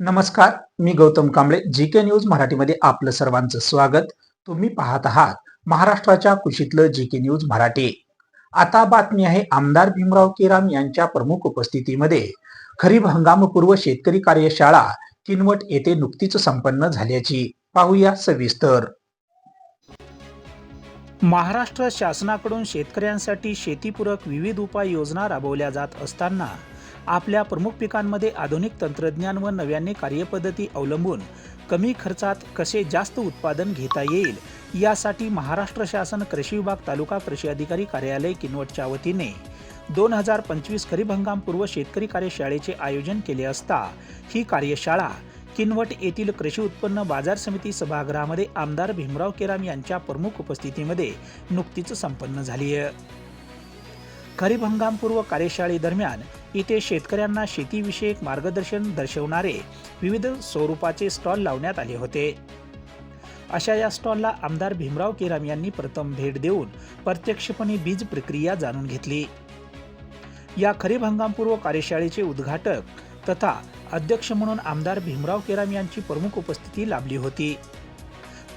नमस्कार मी Gautam Kamble G K news मराठीमध्ये आपलं सर्वांचं स्वागत. तुम्ही पाहत आहात महाराष्ट्राच्या कुशीतलं जी के न्यूज मराठी. आता बातमी आहे आमदार भीमराव केराम यांच्या प्रमुख उपस्थितीमध्ये. खरीप हंगामपूर्व शेतकरी कार्यशाळा किनवट येथे नुकतीच संपन्न झाल्याची. पाहूया सविस्तर. महाराष्ट्र शासनाकडून शेतकऱ्यांसाठी शेतीपूरक विविध उपाययोजना राबवल्या जात असताना आपल्या प्रमुख पिकांमध्ये आधुनिक तंत्रज्ञान व नव्याने कार्यपद्धती अवलंबून कमी खर्चात कसे जास्त उत्पादन घेता येईल यासाठी महाराष्ट्र शासन कृषी विभाग तालुका कृषी अधिकारी कार्यालय किनवटच्या वतीने दोन हजार पंचवीस खरीप हंगामपूर्व शेतकरी कार्यशाळेचे आयोजन केले असता ही कार्यशाळा किनवट येथील कृषी उत्पन्न बाजार समिती सभागृहामध्ये आमदार भीमराव केराम यांच्या प्रमुख उपस्थितीमध्ये नुकतीच संपन्न झाली आहे. खरीप हंगामपूर्व कार्यशाळेदरम्यान इथे शेतकऱ्यांना शेतीविषयक मार्गदर्शन दर्शवणारे विविध स्वरूपाचे स्टॉल लावण्यात आले होते. अशा या स्टॉलला आमदार भीमराव केराम यांनी प्रथम भेट देऊन प्रत्यक्षपणे बीज प्रक्रिया जाणून घेतली. या खरीप हंगामपूर्व कार्यशाळेचे उद्घाटक तथा अध्यक्ष म्हणून आमदार भीमराव केराम यांची प्रमुख उपस्थिती लाभली होती.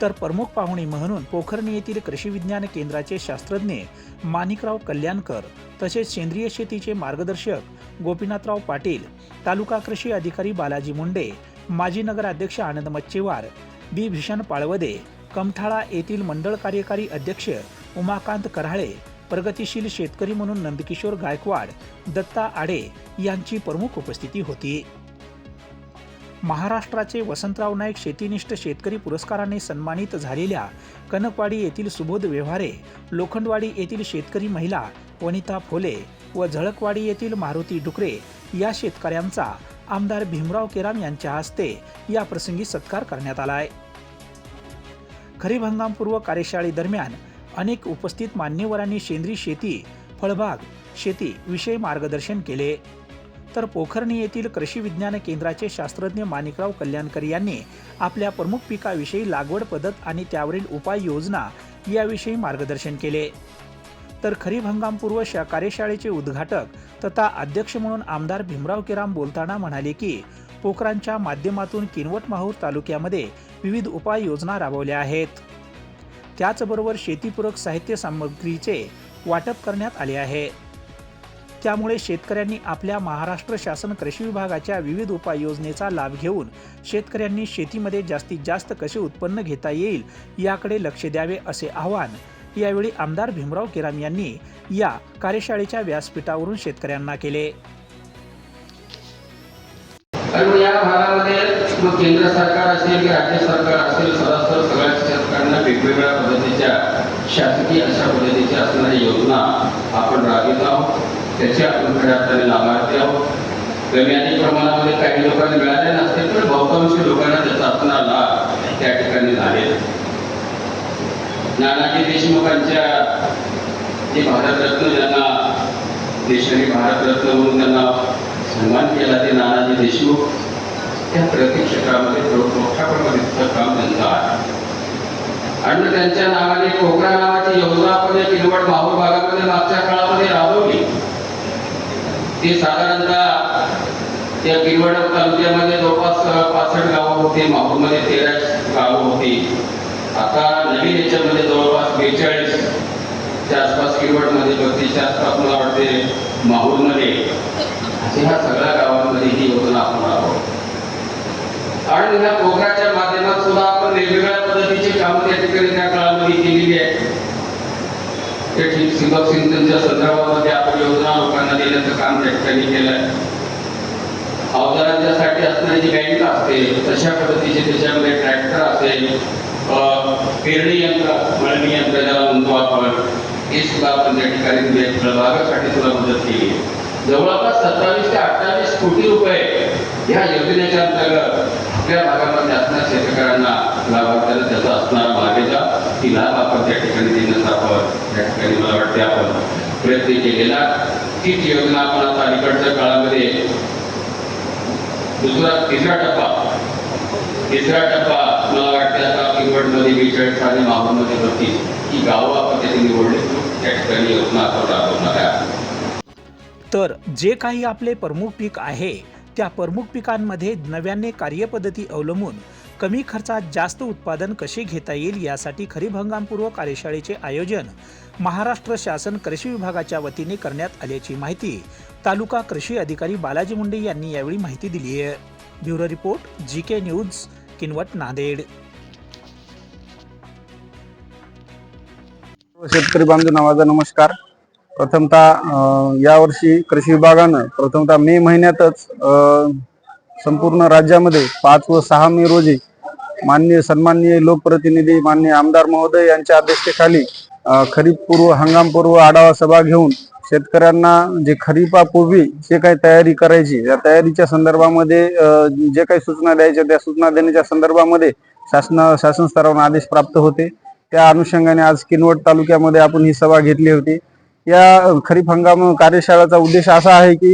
तर प्रमुख पाहुणे म्हणून पोखरणी येथील कृषी विज्ञान केंद्राचे शास्त्रज्ञ माणिकराव कल्याणकर तसेच सेंद्रिय शेतीचे मार्गदर्शक गोपीनाथराव पाटील तालुका कृषी अधिकारी बालाजी मुंडे माजी नगराध्यक्ष आनंद मच्छेवार बी. भीषण पाळवदे कमठाळा येथील मंडळ कार्यकारी अध्यक्ष उमाकांत कराळे प्रगतिशील शेतकरी म्हणून नंदकिशोर गायकवाड दत्ता आडे यांची प्रमुख उपस्थिती होती. महाराष्ट्राचे वसंतराव नाईक शेतीनिष्ठ शेतकरी पुरस्काराने सन्मानित झालेल्या कनकवाडी येथील सुबोध व्यवहारे लोखंडवाडी येथील शेतकरी महिला वनिता फोले व झळकवाडी येथील मारुती डुकरे या शेतकऱ्यांचा आमदार भीमराव केराम यांच्या हस्ते या प्रसंगी सत्कार करण्यात आलाय. खरीप हंगामपूर्व कार्यशाळेदरम्यान अनेक उपस्थित मान्यवरांनी सेंद्रिय शेती फळबाग शेती विषयी मार्गदर्शन केले. तर पोखरणी येथील कृषी विज्ञान केंद्राचे शास्त्रज्ञ माणिकराव कल्याणकर यांनी आपल्या प्रमुख पिकाविषयी लागवड पद्धत आणि त्यावरील उपाययोजना याविषयी मार्गदर्शन केले. तर खरीप हंगामपूर्व शा कार्यशाळेचे उद्घाटक तथा अध्यक्ष म्हणून आमदार भीमराव केराम बोलताना म्हणाले की पोखरांच्या माध्यमातून किनवट माहूर तालुक्यामध्ये विविध उपाययोजना राबवल्या आहेत. त्याचबरोबर शेतीपूरक साहित्य सामग्रीचे वाटप करण्यात आले आहे. त्यामुळे शेतकऱ्यांनी आपल्या महाराष्ट्र शासन कृषी विभागाच्या विविध उपाययोजनेचा लाभ घेऊन शेतकऱ्यांनी शेतीमध्ये जास्तीत जास्त कसे उत्पन्न घेता येईल याकडे लक्ष द्यावे असे आवाहन यावेळी आमदार भीमराव केराम यांनी या कार्यशाळेच्या व्यासपीठावरून शेतकऱ्यांना केले. या भागामध्ये मग केंद्र सरकार असेल की राज्य सरकार असेल सरासर सगळ्या सरकारना वेगवेगळ्या पद्धतीच्या शासकीय अशा पद्धतीच्या असणाऱ्या योजना आपण राबवित आहोत. त्याचे आपण खऱ्या अर्थाने लाभार्थी आहोत. कमी अधिक प्रमाणामध्ये काही लोकांना मिळाले नसते पण बहुतांश लोकांना त्याचा आपला लाभ त्या ठिकाणी झालेला नानाजी देशमुखांच्या जे भारतरत्न ज्यांना देशाने भारतरत्न म्हणून त्यांना सन्मान केला ते नानाजी देशमुख त्या प्रत्येक क्षेत्रामध्ये मोठ्या प्रमाणात काम त्यांचं आहे. आणि त्यांच्या नावाने कोकणा नावाची योजना आपण या किनवट माहूर भागामध्ये मागच्या काळामध्ये राबवली. ते साधारणतः त्या किनवट तालुक्यामध्ये जवळपास पासष्ट गावं होती माहूरमध्ये तेरा गावं होती. आता नवीन याच्यामध्ये जवळपास बेचाळीस च्या आसपास किनवटमध्ये बत्तीसच्या आसपास मला वाटते माहूरमध्ये. असे ह्या सगळ्या गावांमध्ये ही योजना आपण राबवतो. आणि ह्या पोखराच्या माध्यमात सुद्धा आपण वेगवेगळ्या पद्धतीची कामं त्या ठिकाणी त्या काळामध्ये केलेली आहे ते ठीक ठिबक सिंचनच्या संदर्भामध्ये आपण योजना लोकांना देण्याचं काम त्या ठिकाणी केलंय अवजारांच्यासाठी असणारी जी बँक असते तशा पद्धतीचे त्याच्यामध्ये ट्रॅक्टर असेल पेरणी यंत्र मळणी यंत्र ज्याला म्हणतो आपण हे सुद्धा आपण त्या ठिकाणी म्हणजे फळबागासाठी सुद्धा मदत केली आहे. जवळपास सत्तावीस ते अठ्ठावीस कोटी रुपये ह्या योजनेच्या अंतर्गत आपल्या भागामध्ये असणाऱ्या शेतकऱ्यांना लाभार्थ्यांना त्याचा असणारा मागेचा ती लाभ आपण त्या ठिकाणी देण्याचा आपण त्या ठिकाणी मला वाटते आपण प्रयत्न केलेला. तीच योजना आपण आता अलीकडच्या काळामध्ये दुसरा तिसरा टप्पा. तिसरा टप्पा मला वाटते आता किंवडमध्ये बेचाळीस आणि माहूरमध्ये बत्तीस ही गावं आपण त्याची निवडली. त्या ठिकाणी योजना आपण राबवणार आहे तर जे काही आपले प्रमुख पीक आहे त्या प्रमुख पिकांमध्ये नव्याने कार्यपद्धती अवलंबून कमी खर्चात जास्त उत्पादन कसे घेता येईल यासाठी खरीप हंगामपूर्व कार्यशाळेचे आयोजन महाराष्ट्र शासन कृषी विभागाच्या वतीने करण्यात आल्याची माहिती तालुका कृषी अधिकारी बालाजी मुंडे यांनी यावेळी माहिती दिली आहे. Bureau report G K news Kinwat Nanded. शेतकरी बांधव नमस्कार. प्रथमतः यावर्षी कृषी विभागानं प्रथमतः मे महिन्यातच संपूर्ण राज्यामध्ये पाच व सहा मे रोजी माननीय सन्माननीय लोकप्रतिनिधी माननीय आमदार महोदय यांच्या अध्यक्षतेखाली खरीप पूर्व हंगामपूर्व आढावा सभा घेऊन शेतकऱ्यांना जे खरीपापूर्वी जे काही तयारी करायची या तयारीच्या संदर्भामध्ये जे काही सूचना द्यायच्या त्या सूचना देण्याच्या संदर्भामध्ये शासना शासन स्तरावर आदेश प्राप्त होते. त्या अनुषंगाने आज किनवट तालुक्यामध्ये आपण ही सभा घेतली होती. या खरीप हंगाम कार्यशाळेचा उद्देश असा आहे की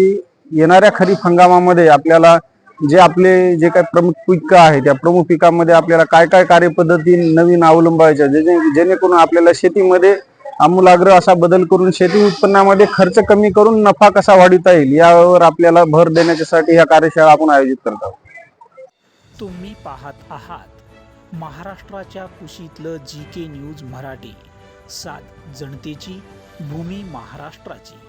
येणाऱ्या खरीप हंगामामध्ये आपल्याला जे आपले जे काही प्रमुख पिकं आहे त्या प्रमुख पिकांमध्ये आपल्याला काय काय कार्यपद्धती नवीन अवलंबायच्या जे जेणेकरून आपल्याला शेतीमध्ये आमूलाग्र असा बदल करून शेती उत्पन्नामध्ये खर्च कमी करून नफा कसा वाढवता येईल यावर आपल्याला भर देण्याच्यासाठी ह्या कार्यशाळा आपण आयोजित करत आहोत. तुम्ही पाहत आहात महाराष्ट्राच्या कुशीतलं जी के न्यूज मराठी. सात जनतेची भूमी महाराष्ट्राची.